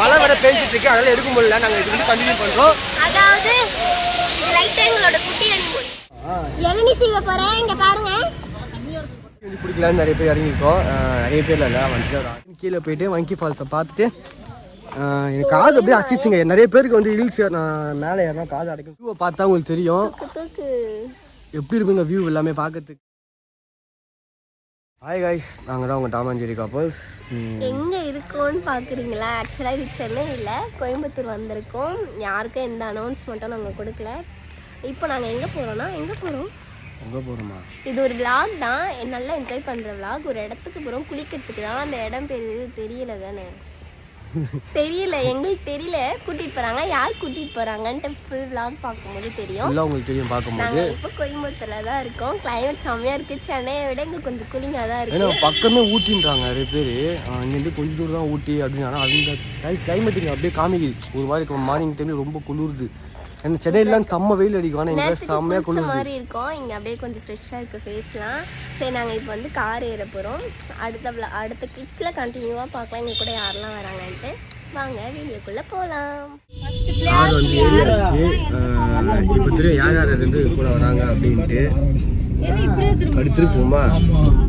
மழை வர பேஞ்சிட்டு இருக்கு. அதெல்லாம் எடுக்க முடியல. நாங்கள் இது வந்து கண்டினியூ பண்ணுறோம் அதாவது இது லைட்டா எங்களோட குட்டி அனிமல் இளநீ செய்ய போறேன். இங்க பாருங்க. பிடிக்கலான்னு நிறைய பேர் இறங்கியிருக்கோம். நிறைய பேர்ல இல்லை ஆள் கீழே போயிட்டு வங்கி ஃபால்ஸை பார்த்துட்டு எனக்கு காது அப்படியே அடிச்சிச்சுங்க. நிறைய பேருக்கு வந்து ஹில்ஸ் நான் மேலே ஏறினா காது அடைக்கும். வியூவை பார்த்தா உங்களுக்கு தெரியும். எப்படி இருக்குங்க வியூ எல்லாமே பார்க்கறதுக்கு? ஹாய் கைஸ் நாங்கள் தான் உங்கள் டாமாஞ்சேரி கப்பல்ஸ் எங்க இருக்கோம்னு பாக்குறீங்களா? ஆக்சுவலா இது சென்னை இல்ல கோயம்புத்தூர் வந்திருக்கோம். யாருக்கும் எந்த அனௌன்ஸ்மெண்ட்டும் நாங்க கொடுக்கல. இப்போ நாங்க எங்க போறோம்னா எங்க போறோம்? எங்கே போகிறோமா இது ஒரு vlog தான். நல்லா என்ஜாய் பண்ற vlog. ஒரு இடத்துக்கு போறோம். குளிக்கிறதுக்கு தான். அந்த இடம் பேர் தெரியல தானே? தெரியல எங்களுக்கு தெரியல. கூட்டிட்டு போறாங்க. யார் கூட்டிட்டு போறாங்கன்ட்டு ஃபுல் vlog பார்க்கும்போது தெரியும். ஃபுல்லாக உங்களுக்கு தெரியும் பார்க்கும்போது. நாங்க இப்போ கோயம்புத்தூர்ல தான் இருக்கோம். கிளைமேட் செம்மையா இருக்கு. சென்னையை விட இங்க கொஞ்சம் கூலிங்கா தான் இருக்கு. ஏன்னா பக்கமே ஊட்டின்றாங்க நிறைய பேர். இங்கேருந்து கொஞ்சம் தூரம் தான் ஊட்டி அப்படின்னு ஆனால் அந்த கிளைமேட்டுங்க அப்படியே காமிக்குது. ஒரு மாதிரி மார்னிங் டைம்ல ரொம்ப குளிருது. ஏன்னா சென்னையிலாம் செம்ம வெயில் அடிக்கும் ஆனால் இங்கே செம்மையாக குளிருது. மாதிரி இருக்கும். இங்க அப்படியே கொஞ்சம் ஃப்ரெஷ்ஷா இருக்கு ஃபேஸ்லாம் சரி நாங்க இப்போ வந்து கார் ஏற போறோம். அடுத்த அடுத்த கிளிப்ஸ்ல கண்டினியூவா பார்க்கலாம். எங்க கூட யாரெல்லாம் வராங்கன்ட்டு. வாங்க வீடியோக்குள்ள போலாம். கார் வந்து ஏறியாச்சு. இப்போ தெரியும் யார் யார் இருந்து கூட வராங்க அப்படின்ட்டு அடுத்து போமா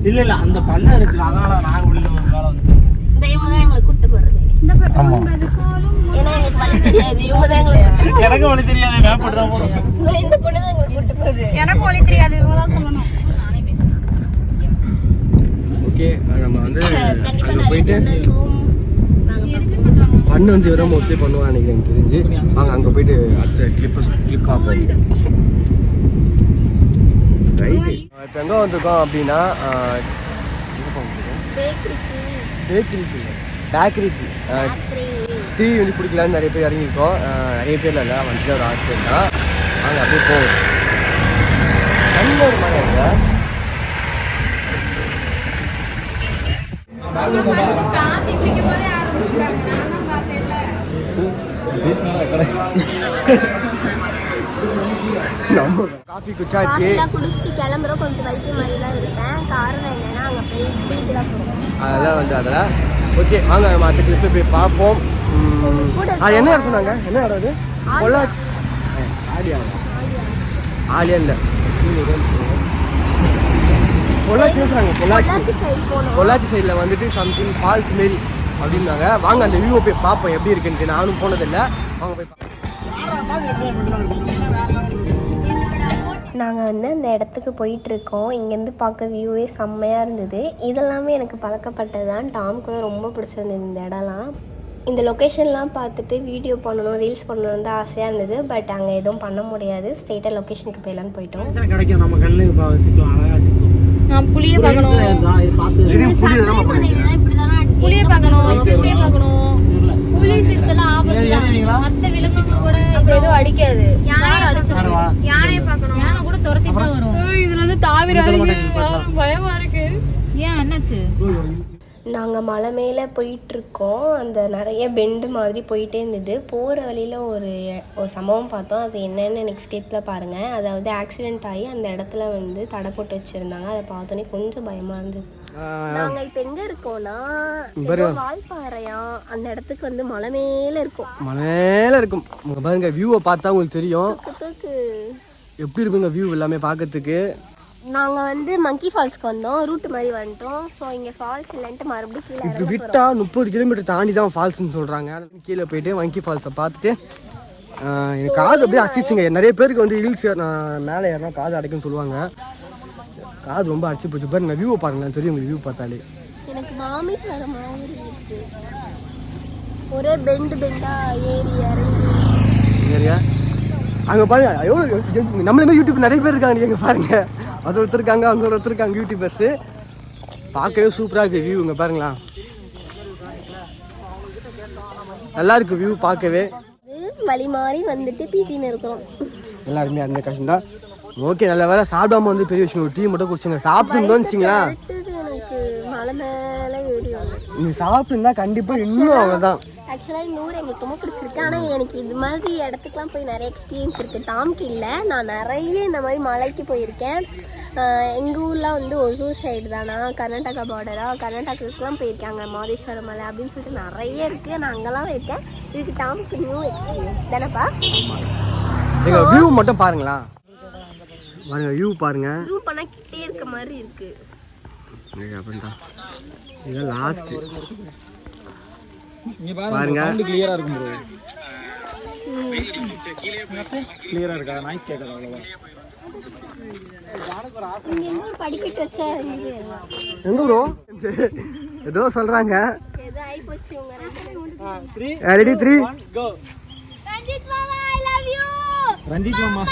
இல்ல இல்ல அந்த பள்ளம் இருக்கு. அதனால நாங்க உள்ள ஒரு வேலை வந்து இந்த இவங்க தான் எங்களை கூட்டு போறது. ஏன்னா எங்களுக்கு வழி தெரியாது இவங்க தான் எங்களை கூட்டு- எனக்கு ஒண்ணு தெரியாது மேப்பட்டு தான் போறோம் இந்த- பொண்ணு தான் எங்களை கூட்டு போகுது. எனக்கு ஒளி தெரியாது இவங்க தான் சொல்லணும். ஓகே நம்ம வந்து அங்கே போயிட்டு பொண்ணு வந்து இவதான் மோஸ்ட்லி பண்ணுவான் எனக்கு எனக்கு தெரிஞ்சு. வாங்க அங்கே போயிட்டு அடுத்த கிளிப்பை கிளிப் பார்ப்போம். ரைட்டு இப்போ எங்கே வந்திருக்கோம் அப்படின்னா? பேக்கரிக்கு பேக்கரிக்கு பேக்கரிக்கு டீ வந்து குடிக்கலான்னு நிறைய பேர் இறங்கியிருக்கோம். நிறைய பேர்ல இல்லை வந்துட்டு ஒரு ஆறு பேர் தான் வாங்க அப்படியே போவோம். தண்ணி ஒரு தான் பார்த்தேன்ல நம்ம காஃபி குச்சாச்சு குடிச்சிட்டு கிளம்புறோம். கொஞ்சம் வைத்திய மாதிரி தான் இருப்பேன். காரணம் என்னன்னா அங்கே போய் அதெல்லாம் வந்து அதெல்லாம். ஓகே வாங்க நம்ம அடுத்த கிளிப்பை போய் பார்ப்போம். என்ன இடம் சொன்னாங்க? என்ன இடம் அது? பொள்ளா ஆலியா. ஆலியா இல்லை. பொள்ளாச்சி சொன்னாங்க பொள்ளாச்சி. பொள்ளாச்சி சைடில் வந்துட்டு சம்திங் ஃபால்ஸ் மாரி அப்படின்னாங்க. வாங்க அந்த வியூவை போய் பார்ப்போம் எப்படி இருக்குன்ட்டு. நானும் போனதில்லை. வாங்க போய் நாங்கள் வந்து அந்த இடத்துக்கு போயிட்டுருக்கோம். இங்கேருந்து பார்க்க வியூவே செம்மையாக இருந்தது. இதெல்லாமே எனக்கு பழக்கப்பட்டது தான் டாம் கூட ரொம்ப பிடிச்சிருந்தது இந்த இடம்லாம். இந்த லொக்கேஷன்லாம் பார்த்துட்டு வீடியோ பண்ணணும் ரீல்ஸ் பண்ணணும் தான் ஆசையாக இருந்தது. பட் அங்கே எதுவும் பண்ண முடியாது. ஸ்ட்ரெயிட்டாக லொக்கேஷனுக்கு போயிடலான்னு போயிட்டோம். கிடைக்கும். நம்ம கண்ணு இப்போ சிக்கலாம். அழகா சிக்கலாம். நான் புளிய பார்க்கணும். புளிய பார்க்கணும். சிறுத்தையை பார்க்கணும். புலி சிறுத்தைலாம் ஆபத்து மத்த விலங்குங்க கூட இது எதுவும் அடிக்காது யானை அடிச்சிடும் யானையை பார்க்கணும். யானை கூட துரத்தி தான் வரும். இதுல வந்து தாவிராதீங்க பயமா இருக்கு. ஏன் என்னாச்சு? நாங்கள் மலை மேலே போயிட்டுருக்கோம். அந்த நிறைய பெண்டு மாதிரி போயிட்டே இருந்தது. போகிற வழியில் ஒரு ஒரு சம்பவம் பார்த்தோம். அது என்னன்னு நெக்ஸ்ட் ஸ்டெப்பில் பாருங்கள் அதாவது ஆக்சிடென்ட் ஆகி அந்த இடத்துல வந்து தடை போட்டு வச்சுருந்தாங்க. அதை பார்த்தோன்னே கொஞ்சம் பயமாக இருந்தது. நாங்கள் இப்போ எங்கே இருக்கோம்னா வால்பாறையா அந்த இடத்துக்கு வந்து மலை மேலே இருக்கோம். மலையில இருக்கும். உங்க பாருங்க வியூவை பார்த்தா உங்களுக்கு தெரியும். எப்படி இருக்குங்க வியூ எல்லாமே பார்க்கறதுக்கு? நாங்கள் வந்து மங்கி ஃபால்ஸ்க்கு வந்தோம். ரூட்டு மாதிரி வந்துட்டோம். ஸோ இங்கே ஃபால்ஸ் இல்லைன்ட்டு மறுபடியும் கீழே இறங்க விட்டா முப்பது கிலோமீட்டர் தாண்டி தான் ஃபால்ஸ்னு சொல்றாங்க. கீழே போயிட்டு வங்கி ஃபால்ஸை பார்த்துட்டு எனக்கு காது அப்படியே அடிச்சிச்சுங்க. நிறைய பேருக்கு வந்து ஹில்ஸ் நான் மேலே ஏறினா காது அடைக்கும்னு சொல்லுவாங்க. காது ரொம்ப அடிச்சு போச்சு. பாருங்க வியூவை பாருங்களேன். தெரியும் உங்களுக்கு வியூ பார்த்தாலே. எனக்கு வாமிட் வர மாதிரி இருக்கு. ஒரே பெண்டு பெண்டா ஏறி இறங்கி. சரியா அங்கே பாருங்க எவ்வளோ நம்மள மாதிரி யூடியூப் நிறைய பேர் இருக்காங்க எங்க பாருங்க. அது ஒருத்தர் இருக்காங்க அங்கே ஒருத்தர் இருக்காங்க யூடியூபர்ஸு பார்க்கவே சூப்பராக இருக்குது வியூ இங்கே பாருங்களா. நல்லா இருக்கு வியூ பார்க்கவே. வழி மாறி வந்துட்டு பீத்தின்னு இருக்கிறோம். எல்லாருமே அந்த கஷ்டம் தான். ஓகே நல்ல வேலை சாப்பிடாம வந்து பெரிய விஷயம் ஒரு டீ மட்டும் குடிச்சுங்க. சாப்பிட்டு வச்சிங்களா எனக்கு மலை மேலே ஏறி வந்தேன். நீ சாப்பிட்டு இருந்தா கண்டிப்பாக இன்னும் அவ்வளோதான் ஆக்சுவலாக இந்த ஊர் எனக்கு ரொம்ப பிடிச்சிருக்கு. ஆனால் எனக்கு இது மாதிரி இடத்துக்குலாம் போய் நிறைய எக்ஸ்பீரியன்ஸ் இருக்குது டாம்க்கு இல்லை. நான் நிறைய இந்த மாதிரி மலைக்கு போயிருக்கேன். எங்கள் ஊர்லாம் வந்து ஒசூர் சைடு தானா? கர்நாடகா பார்டரா கர்நாடகாவுக்குலாம் போயிருக்காங்க. மாதேஸ்வரம் மலை அப்படின்னு சொல்லிட்டு நிறைய இருக்குது நான் அங்கெல்லாம் இருக்கேன் இதுக்கு டாமுக்கு நியூ எக்ஸ்பீரியன்ஸ் தானேப்பா? எங்க வியூ மட்டும் பாருங்களா. பாருங்க வியூ பாருங்க. ஜூ பண்ணால் கிட்டே இருக்க மாதிரி இருக்குது இங்க அப்படின்டா. இதுதான் லாஸ்ட் இங்க பாருங்க. சவுண்ட் கிளியரா இருக்கும் ப்ரோ கிளியரா இருக்கா? நாய்ஸ் கேட்கல அவ்வளவா? எங்கே ப்ரோ ஏதோ சொல்றாங்க. ரெடி த்ரீ ரஞ்சித் மாமா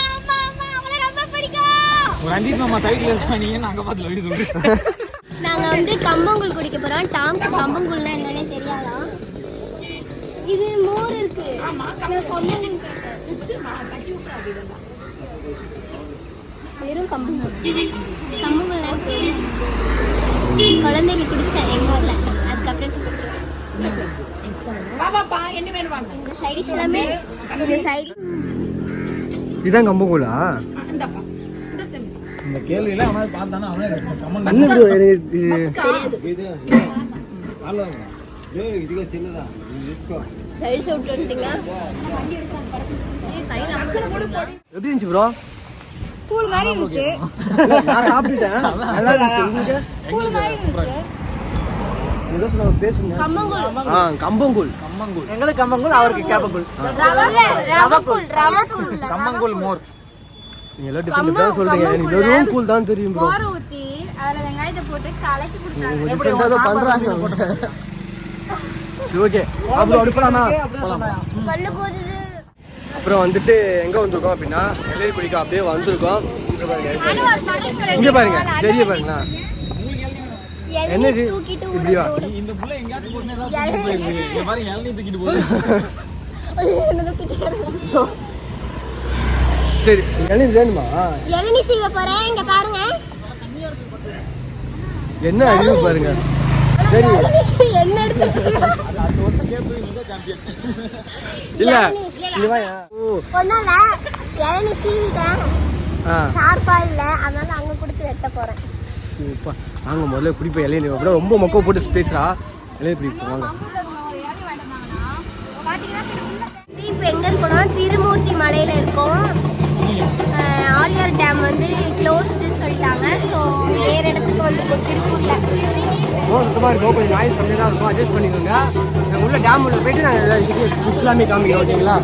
மாமா சைக்கிள் நாங்க பார்த்து சொல்றேன் நாங்க வந்து கம்பங்கூழ் குடிக்க போறோம். டாம்க்கு கம்பங்கூழ்னா என்னன்னே இது மோர் இருக்கு. நான் கம்பங்கூழ் கேட்டேன். வெறும் கம்பங்கூழ் கம்பங்கூழ் இருக்கு. குழந்தைங்க குடிச்சேன் எங்க ஊர்ல. அதுக்கப்புறம் இந்த சைடிஸ் எல்லாமே இந்த சைடு இதுதான் கம்பங்கூழா இந்த கேள்வியில அவனை பார்த்தானா அவனே கமெண்ட் என்ன இது இதுக்கு சின்னதா. டிஸ்கோ சைடு விட்டு வந்துட்டீங்க எப்படி இருந்துச்சு ப்ரோ கூழ் மாதிரி இருந்துச்சு. நான் சாப்பிட்டுட்டேன். நல்லா இருந்துச்சு உங்களுக்கு கூழ் மாதிரி இருந்துச்சு. ஏதோ சொன்னாங்க பேசுங்க. கம்பங்கூழ் ஆ கம்பங்கூழ். கம்மங்கூழ் எங்களுக்கு கம்மங்கூழ் அவருக்கு இல்ல கம்மங்கூழ் மோர். நீங்க எல்லாம் டிஃபரெண்ட் தான் சொல்றீங்க. எனக்கு வெறும் கூழ் தான் தெரியும் ப்ரோ மோர் ஊத்தி அதுல வெங்காயத்தை போட்டு கலக்கி கொடுத்தாங்க. தான் பண்றாங்க. சரி ஓகே அப்புறம் அப்படி போலாமா பல்லு போகுது. அப்புறம் வந்துட்டு எங்க வந்திருக்கோம் அப்படின்னா எல்லையில் குடிக்க அப்படியே வந்திருக்கோம். இங்க பாருங்க இங்க பாருங்க. தெரிய பாருங்களா? என்னது? தூக்கிட்டு இப்படியா? சரி எல்லாம் வேணுமா? இளநீ சீவ போறேன் இங்க பாருங்க. என்ன அறிவு பாருங்க? சரி என்ன எடுத்து இல்ல. இது வாயா ஓ ஒண்ணும் இல்ல இளநீ சீவிட்டேன். ஆ. ஷார்ப்பா இல்ல அதனால அங்க கொடுத்து வெட்ட போறேன். சூப்பா வாங்க முதல்ல குடிப்போம் இலையை அப்படியே ரொம்ப மொக்க போட்டு பேசுறா. இலையை குடிப்போம் வாங்க. இப்போ எங்க இருக்கோம் திருமூர்த்தி மலையில இருக்கோம். ஆலியார் டேம் வந்து க்ளோஸ்டு சொல்லிட்டாங்க. ஸோ வேற இடத்துக்கு வந்திருக்கோம் திருப்பூர்ல. சுத்தமாக இருக்கும் கொஞ்சம் நாய்ஸ் கம்மியாக தான் இருக்கும். அட்ஜஸ்ட் பண்ணிக்கோங்க. நாங்கள் உள்ள டேம் உள்ள போயிட்டு நாங்கள் எல்லா விஷயத்தையும் ஃபுல்லாமே காமிக்கிறோம் ஓகேங்களா?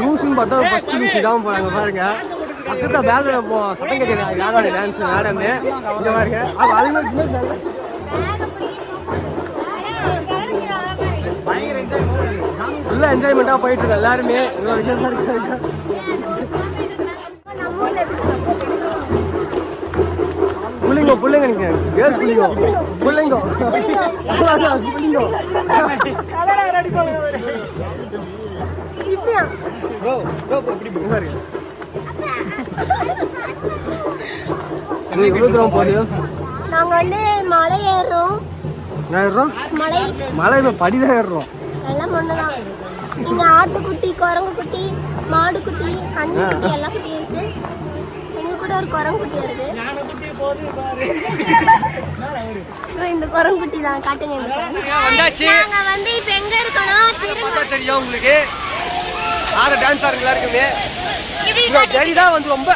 லூஸ்ன்னு பார்த்தா ஃபர்ஸ்ட் லூஸ் இதான் போகிறாங்க பாருங்க. பக்கத்தில் பேக்கில் போ சத்தம் கேட்குறாங்க யாராவது டான்ஸ் மேடமு இங்கே பாருங்க. அது bag. ஃபுல்லாக என்ஜாய்மெண்ட்டாக போயிட்டு எல்லாருமே. இவ்வளோ விஷயம் தான். நீங்க கேர்ள்ஸ் புள்ளிங்கோ புள்ளிங்கோ அதான், புள்ளிங்கோ இப்படியா இங்க பாருங்க. இது எவ்வளவு தூரம் போகுது நாங்க வந்து மலை ஏறுறோம். ஏறுறோம்? மலை. மலை இப்போ படிதான் ஏறுறோம். எல்லாம் ஒண்ணுதான். இங்க ஆட்டுக்குட்டி குரங்கு குட்டி மாடு குட்டி கண்ணு குட்டி எல்லா குட்டியும் இருக்கு. எங்க கூட ஒரு குரங்கு குட்டி இதோ இந்த குரங்கு குட்டி தான் காட்டுங்க. வந்தாச்சு. நாங்க வந்து இப்ப எங்க இருக்கோம்னா திரும்ப தெரியும் உங்களுக்கு. ஆறு டான்ஸ் ஆடுங்க எல்லாருக்குமே. இங்க தான் வந்து ரொம்ப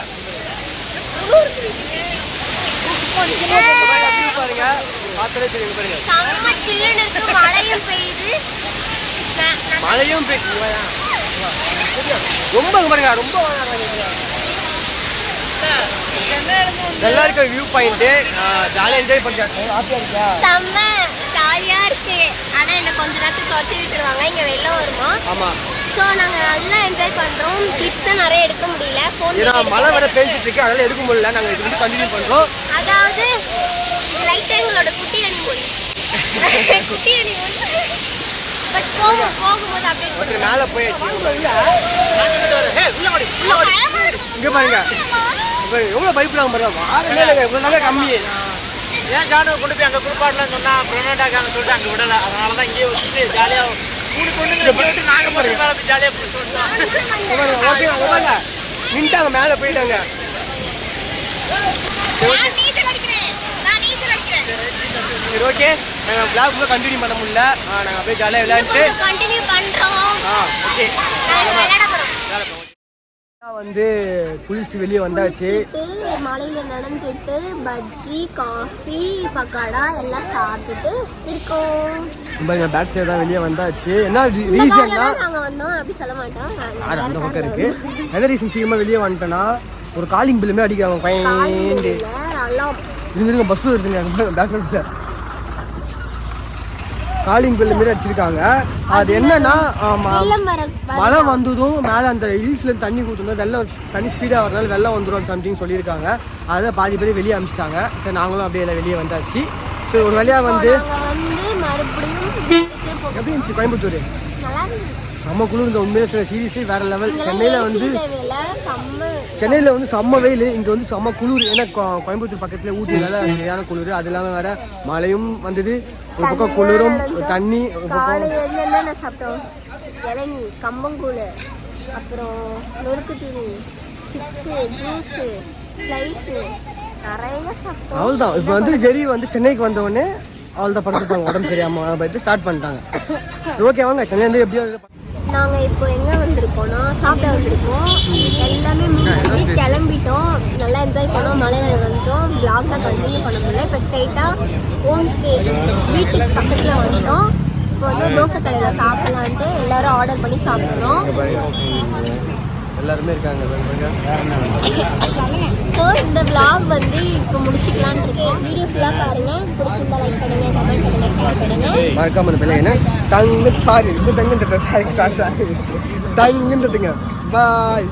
பாருங்க. பார்த்தாலே தெரியும் பாருங்க. செம்ம சில்லுன்னு இருக்கு மழையும் பெய்யுது. மழையும் பெய்~ இங்க வாயா. ரொம்ப பாருங்க ரொம்ப எல்லாருக்கும் வியூ பாயிண்ட் ஜாலியாக என்ஜாய் பண்ணுறாங்க ஹாப்பியாக இருக்கா செம்ம ஜாலியா இருக்கு. ஆனா என்ன கொஞ்ச நேரத்துக்கு துரத்தி விட்டுருவாங்க. இங்க வெளில வருவோம் ஆமாம் ஸோ நாங்க நல்லா என்ஜாய் பண்றோம். கிட்ஸ் தான் நிறைய எடுக்க முடியல. ஃபோன் ஏன்னா மழை வர பேஞ்சிட்டு இருக்கு. அதனால எடுக்க முடியல. நாங்கள் இது வந்து கண்டினியூ பண்ணுறோம் அதாவது லைட்டா எங்களோட குட்டி அனிமல் குட்டி அனிமல் பட் போகும் போகும்போது அப்படியே மேலே போயாச்சு. இங்கே பாருங்க. இப்போ எவ்வளோ பயப்படுறாங்க பாருங்க வாரமே இல்லைங்க இவ்வளோ நாளே கம்மி. ஏன் ஜானு கொண்டு போய் அங்க குளிப்பாடலாம் சொன்னா பிரெக்னெண்டாக்கான்னு சொல்லிட்டு அங்க விடல. அதனால தான் இங்கேயே வச்சுட்டு ஜாலியா கூடி கொண்டு விட்டு நாங்க மட்டும் மேல போய் ஜாலியா போய் இங்க பாருங்க, ஓகே பாருங்க நின்ட்டாங்க மேலே போயிட்டாங்க சரி ஓகே நாங்கள் கூட கண்டினியூ பண்ண முடியல. நாங்கள் அப்படியே ஜாலியாக விளையாண்டுட்டு. கண்டினியூ பண்றோம். ஆ ஓகே வந்து குளிச்சுட்டு வெளியே வந்தாச்சு. மலையில நனைஞ்சிட்டு பஜ்ஜி காஃபி பக்கோடா எல்லாம் சாப்பிட்டுட்டு இருக்கோம். பாருங்க பேக் சைடு தான் வெளியே வந்தாச்சு. என்ன ரீசன்னா தான் நாங்க வந்தோம். அப்படி சொல்ல மாட்டோம். அது அந்த பக்கம் கார்ல இருக்கு. வந்தோம். என்ன ரீசன் சீக்கிரமா வெளியே வந்துட்டேன்னா ஒரு காலிங் பில்லுமே அடிக்கிறாங்க பையன் இருங்க பஸ் வருதுங்க. பேக்ரவுண்ட்ல காலிங் பில்லு மாரி அடிச்சிருக்காங்க. அது என்னன்னா மழை வந்ததும் மேலே அந்த ஹில்ஸ்ல தண்ணி ஊற்றுனோம் வெள்ளம் தண்ணி ஸ்பீடாக வரனால வெள்ளம் வந்துடும் சம்திங் சொல்லியிருக்காங்க. அதை பாதி பேர் வெளியே அனுப்பிச்சிட்டாங்க சரி நாங்களும் அப்படியே வெளியே வந்தாச்சு. சரி ஒரு வழியாக வந்து எப்படி இருந்துச்சு கோயம்புத்தூர். செம்ம குளிர் இந்த உண்மையில சொல்ல சீரியஸ்லி வேற லெவல் சென்னையில் வந்து சென்னையில் வந்து செம்ம வெயில். இங்கே வந்து செம்ம குளிர். ஏன்னா கோயம்புத்தூர் பக்கத்தில் ஊட்டினால சரியான குளிர். அது இல்லாமல் வேற மழையும் வந்தது. ஒரு பக்கம் குளிரும் தண்ணி சாப்பிட்டோம்? இளநீ கம்பங்கூழ் அப்புறம் நொறுக்கு தீனி சிப்ஸு ஜூஸு ஸ்லைஸு நிறைய சாப்பிட்டோம். அவ்வளோதான் இப்போ வந்து ஜெரி வந்து சென்னைக்கு வந்த உடனே அவள் தான் படுத்துட்டாங்க உடம்பு சரியாம போயிட்டு ஸ்டார்ட் பண்ணிட்டாங்க. ஓகே வாங்க. சென்னை வந்து எப்படியோ நாங்கள் இப்போ எங்கே வந்திருக்கோம்னா சாப்பிட வந்திருக்கோம். எல்லாமே முடிச்சுட்டு கிளம்பிட்டோம். நல்லா என்ஜாய் பண்ணோம். மலையில் நனைஞ்சோம் பிளாக் தான் கண்டினியூ பண்ண முடியல. இப்போ ஸ்ட்ரைட்டாக ஹோம்க்கு வீட்டுக்கு பக்கத்தில் வந்துட்டோம். இப்போ வந்து தோசை கடையில் சாப்பிட்லான்ட்டு எல்லாரும் ஆர்டர் பண்ணி சாப்பிட்றோம். எல்லாருமே இருக்காங்க பாருங்க. ஸோ இந்த vlog வந்து இப்போ முடிச்சுக்கலான்னு இருக்கேன் வீடியோ ஃபுல்லாக பாருங்கள் பிடிச்சிருந்தா லைக் பண்ணுங்கள் கமெண்ட் பண்ணுங்கள் ஷேர் பண்ணுங்கள் மறக்காம அந்த பிள்ளை என்ன? தங்கு சாரி இது தங்குன்ற சாரி சாரி சாரி தங்குன்றதுங்க பாய்